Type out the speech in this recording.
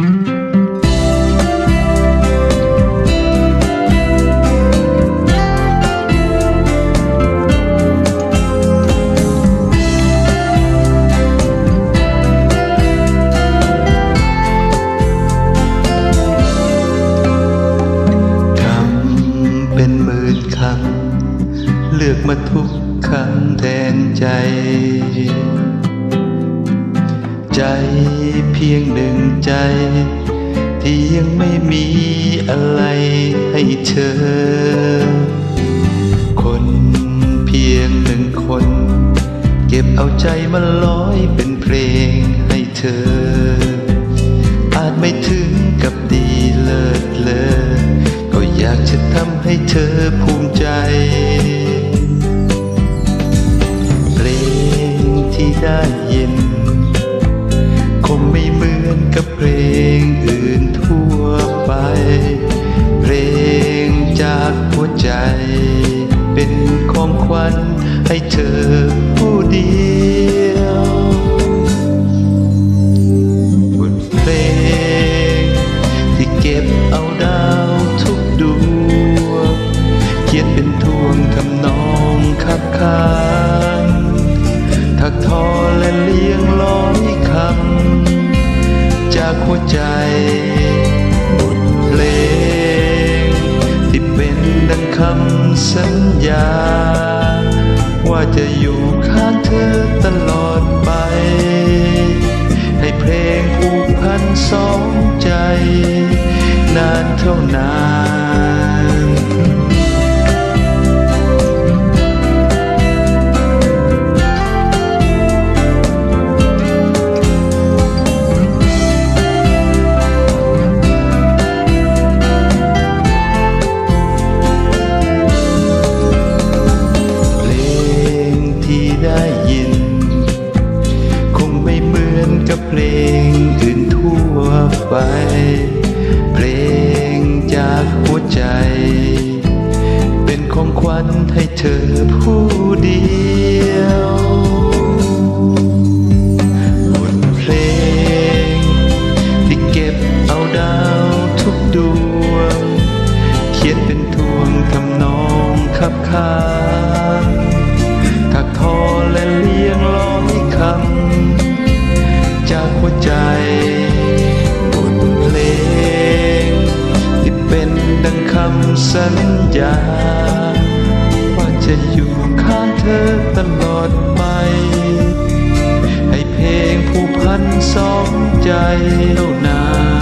คำเป็นมื่นคำเลือกมาทุกคำแทนใจ ใจเพียงหนึ่งใจ ที่ยังไม่มีอะไรให้เธอ คนเพียงหนึ่งคน เก็บเอาใจมาร้อยเป็นเพลงให้เธอ อาจไม่ถึงกับดีเลิศเลอก็อยากจะทำให้เธอภูมิใจเพลงที่ได้ยิน งอื่นทั่วไป เพลงจากหัวใจ เป็นของขวัญให้เธอผู้เดียวบทเพลง ที่เก็บเอาดาวทุกดวงเขียนเป็นทวงทำนองคับคานถักทอและเลี้ยงร้อยคำ จากหัวใจบทเพลง ที่เป็นดังคำสัญญา ว่าจะอยู่ข้างเธอตลอดไป ให้เพลงผูกพันสองใจ นานเท่านาน ไป เพลงจากหัวใจ เป็นของขวัญให้เธอผู้เดียว สัญญา ว่าจะอยู่ข้างเธอตลอดไป ให้เพลงผู้พันสองใจเท่านา